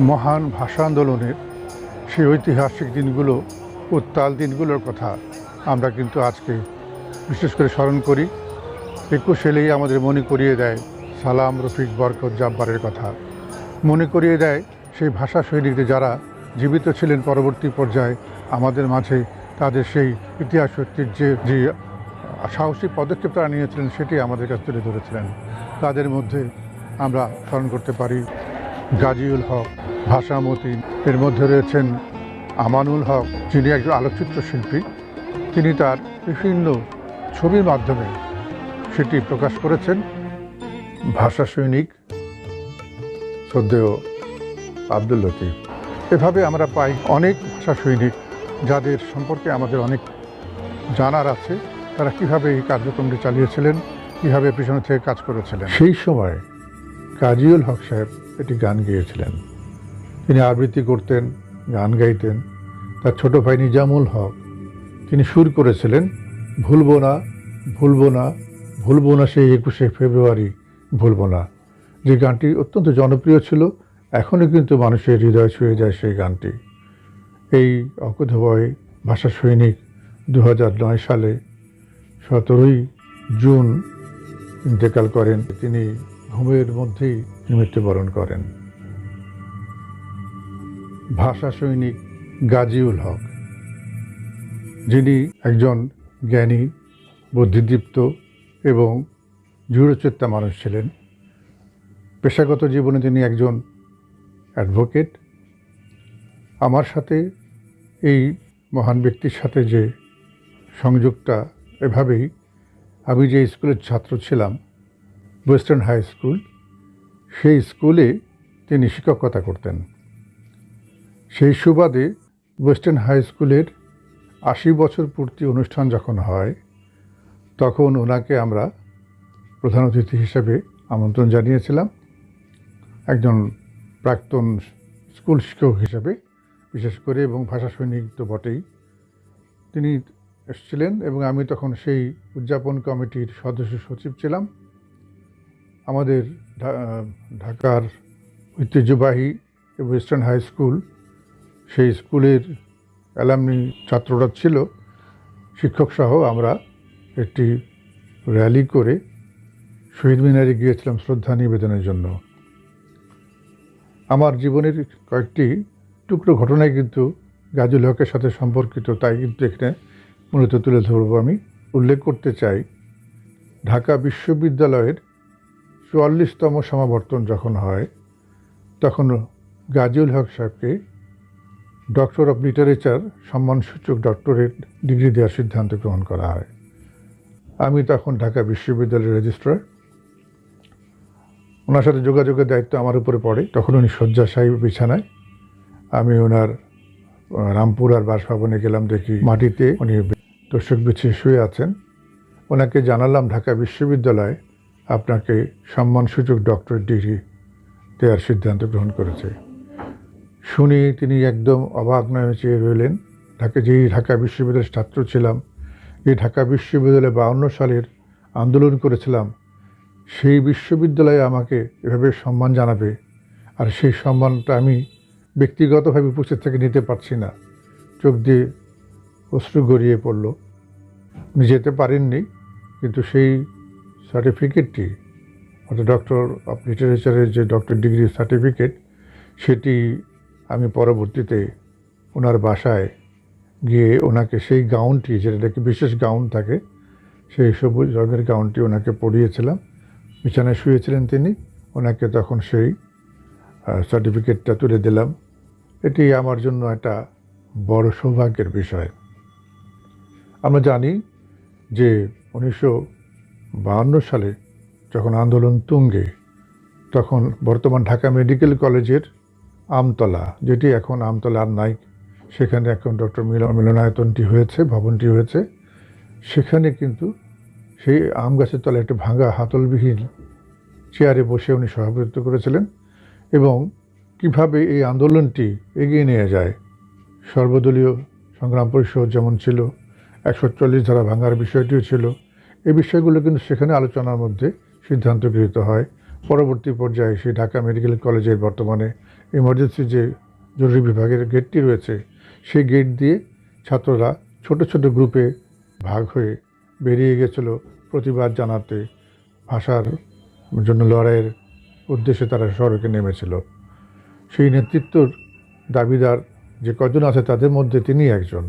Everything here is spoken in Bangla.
মহান ভাষা আন্দোলনের সেই ঐতিহাসিক দিনগুলো উত্তাল দিনগুলোর কথা আমরা কিন্তু আজকে বিশেষ করে স্মরণ করি। একুশ এলেই আমাদের মনে করিয়ে দেয় সালাম রফিক বরকত জাব্বারের কথা। মনে করিয়ে দেয় সেই ভাষা সৈনিকদের যারা জীবিত ছিলেন পরবর্তী পর্যায়ে, আমাদের মাঝে তাদের সেই ইতিহাস ঐতিহ্যের যে সাহসী পদক্ষেপ তারা নিয়েছিলেন, সেটি আমাদের কাছে তুলে ধরেছিলেন। তাদের মধ্যে আমরা স্মরণ করতে পারি গাজীউল হক ভাষা মতিন এর মধ্যে রয়েছেন আমানুল হক, যিনি একজন আলোকচিত্র শিল্পী। তিনি তার বিভিন্ন ছবির মাধ্যমে সেটি প্রকাশ করেছেন। ভাষা সৈনিক শ্রদ্ধেয় আব্দুল লতিফ। এভাবে আমরা পাই অনেক ভাষা সৈনিক যাদের সম্পর্কে আমাদের অনেক জানার আছে। তারা কীভাবে এই কার্যক্রমটি চালিয়েছিলেন, কীভাবে পিছনে থেকে কাজ করেছিলেন। সেই সময় কাজিউল হক সাহেব একটি গান গেয়েছিলেন। তিনি আবৃত্তি করতেন, গান গাইতেন। তার ছোট ভাই নিজামুল হক, তিনি সুর করেছিলেন, ভুলবো না ভুলবো না ভুলবো না সেই একুশে ফেব্রুয়ারি, ভুলবো না। যে গানটি অত্যন্ত জনপ্রিয় ছিল, এখনও কিন্তু মানুষের হৃদয় ছুঁয়ে যায় সেই গানটি। এই অকুধভয় ভাষা সৈনিক দু সালে সতেরোই জুন ইন্তেকাল করেন। তিনি ঘুমের মধ্যেই মৃত্যুবরণ করেন। ভাষা সৈনিক গাজীউল হক, যিনি একজন জ্ঞানী, বুদ্ধিদীপ্ত এবং দৃঢ়চেত্তা মানুষ ছিলেন। পেশাগত জীবনে তিনি একজন অ্যাডভোকেট। আমার সাথে এই মহান ব্যক্তির সাথে যে সংযোগটা, এভাবেই আমি যে স্কুলের ছাত্র ছিলাম, ওয়েস্টার্ন হাই স্কুল, সেই স্কুলে তিনি শিক্ষকতা করতেন। সেই সুবাদে ওয়েস্টার্ন হাই স্কুলের আশি বছর পূর্তি অনুষ্ঠান যখন হয়, তখন ওনাকে আমরা প্রধান অতিথি হিসেবে আমন্ত্রণ জানিয়েছিলাম। একজন প্রাক্তন স্কুল শিক্ষক হিসেবে, বিশেষ করে এবং ভাষা সৈনিক তো বটেই। তিনি এসেছিলেন এবং আমি তখন সেই উদযাপন কমিটির সদস্য সচিব ছিলাম। আমাদের ঢাকার ঐতিহ্যবাহী ওয়েস্টার্ন হাই স্কুল সেই স্কুলের অ্যালামনি ছাত্ররা ছিল, শিক্ষক সহ আমরা একটি র্যালি করে শহীদ মিনারে গিয়েছিলাম শ্রদ্ধা নিবেদনের জন্য। আমার জীবনের কয়েকটি টুকরো ঘটনায় কিন্তু গাজুল হকের সাথে সম্পর্কিত, তাই কিন্তু এখানে মূলত তুলে ধরবো আমি। উল্লেখ করতে চাই, ঢাকা বিশ্ববিদ্যালয়ের চুয়াল্লিশতম সমাবর্তন যখন হয়, তখন গাজুল হক সাহেবকে ডক্টর অফ লিটারেচার সম্মানসূচক ডক্টরেট ডিগ্রি দেওয়ার সিদ্ধান্ত গ্রহণ করা হয়। আমি তখন ঢাকা বিশ্ববিদ্যালয়ের রেজিস্ট্রার ওনার সাথে যোগাযোগের দায়িত্ব আমার উপরে পড়ে। তখন উনি শয্যাশায়ী বিছানায়। আমি ওনার রামপুর আর বাসভবনে গেলাম দেখি মাটিতে। উনি দর্শক বিছিয়ে শুয়ে আছেন। ওনাকে জানালাম ঢাকা বিশ্ববিদ্যালয় আপনাকে সম্মানসূচক ডক্টরেট ডিগ্রি দেওয়ার সিদ্ধান্ত গ্রহণ করেছে। শুনে তিনি একদম অবাক নয় চেয়ে রইলেন। ঢাকা যেই ঢাকা বিশ্ববিদ্যালয়ের ছাত্র ছিলাম, যে ঢাকা বিশ্ববিদ্যালয়ে বাউন্ন সালের আন্দোলন করেছিলাম, সেই বিশ্ববিদ্যালয়ে আমাকে এভাবে সম্মান জানাবে, আর সেই সম্মানটা আমি ব্যক্তিগতভাবে উপস্থিত থেকে নিতে পারছি না। চোখ দিয়ে অশ্রু গড়িয়ে পড়ল। উনি যেতে পারেননি, কিন্তু সেই সার্টিফিকেটটি, অর্থাৎ ডক্টর অফ লিটারেচারের যে ডক্টর ডিগ্রি সার্টিফিকেট, সেটি আমি পরবর্তীতে ওনার বাসায় গিয়ে ওনাকে সেই গাউনটি যেটা নাকি বিশেষ গাউন থাকে, সেই সবুজ রঙের গাউনটি ওনাকে পরিয়েছিলাম। বিছানায় শুয়েছিলেন তিনি। ওনাকে তখন সেই সার্টিফিকেটটা তুলে দিলাম। এটি আমার জন্য একটা বড় সৌভাগ্যের বিষয়। আমরা জানি যে উনিশশো সালে যখন আন্দোলন তুঙ্গে, তখন বর্তমান ঢাকা মেডিকেল কলেজের আমতলা, যেটি এখন আমতলা আর নাই সেখানে এখন ডক্টর মিলন মিলনায়তনটি হয়েছে, ভবনটি হয়েছে। সেখানে কিন্তু সেই আম গাছের তলায় একটি ভাঙা হাতলবিহীন চেয়ারে বসে উনি সভাপতিত্ব করেছিলেন এবং কীভাবে এই আন্দোলনটি এগিয়ে নিয়ে যায়। সর্বদলীয় সংগ্রাম পরিষদ যেমন ছিল, একশো চল্লিশ ধারা ভাঙার বিষয়টিও ছিল। এই বিষয়গুলো কিন্তু সেখানে আলোচনার মধ্যে সিদ্ধান্ত গৃহীত হয়। পরবর্তী পর্যায়ে সেই ঢাকা মেডিকেল কলেজের বর্তমানে ইমার্জেন্সি যে জরুরি বিভাগের গেটটি রয়েছে, সেই গেট দিয়ে ছাত্ররা ছোট ছোট গ্রুপে ভাগ হয়ে বেরিয়ে গেছিল প্রতিবাদ জানাতে। ভাষার জন্য লড়াইয়ের উদ্দেশ্যে তারা সড়কে নেমেছিল। সেই নেতৃত্বর দাবিদার যে কজন আছে তাদের মধ্যে তিনি একজন।